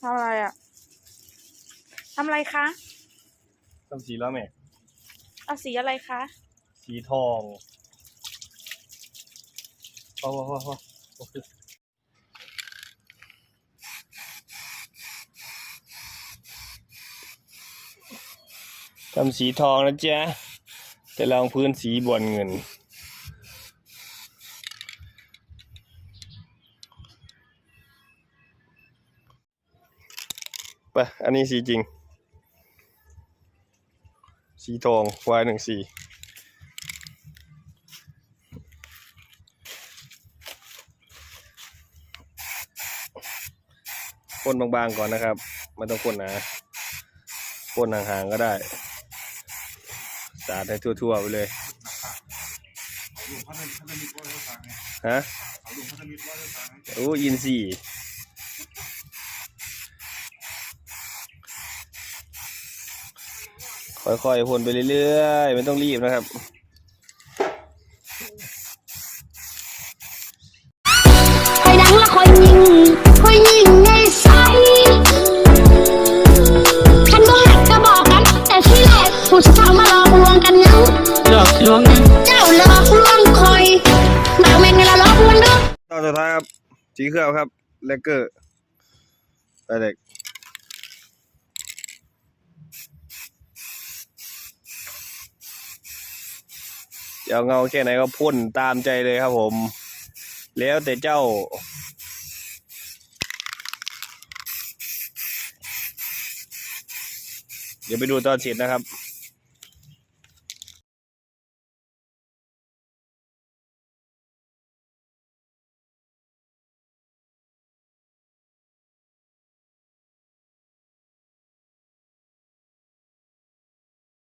ทำอะไรอะทำอะไรคะทำสีแล้วแม่เอาสีอะไรคะสีทองพอพอพอพอโอเคทำสีทองนะจ๊ะจะลองพื้นสีบอลเงิน ไปอันนี้สีจริง สีทองวายหนึ่งสี่พ่นบางๆก่อนนะครับไม่ต้องพ่นนะพ่นห่างๆก็ได้สาดให้ทั่วๆไปเลยฮะอาหลวงพ่อท่านมิตรว่าให้ฟังไงโอ้อินซี ค่อยๆพ่นไปเรื่อยๆไม่ต้องรีบนะครับคอยดังและคอยยิงคอยยิงในใสฉันบ่หักก็บอกกัน แต่ที่แรกผู้สาวมาหลอกลวงกันยังหลอกลวงนะเจ้าหลอกลวงคอยบางแม่นเวลาหลอกลวงเด้อตอนสุดท้ายครับสีเครื่องครับเลกเกอร์ไปเด็ก เดี๋ยวเงาแค่ไหนก็พ่นตามใจเลยครับผม แล้วแต่เจ้า เดี๋ยวไปดูตอนฉีดนะครับ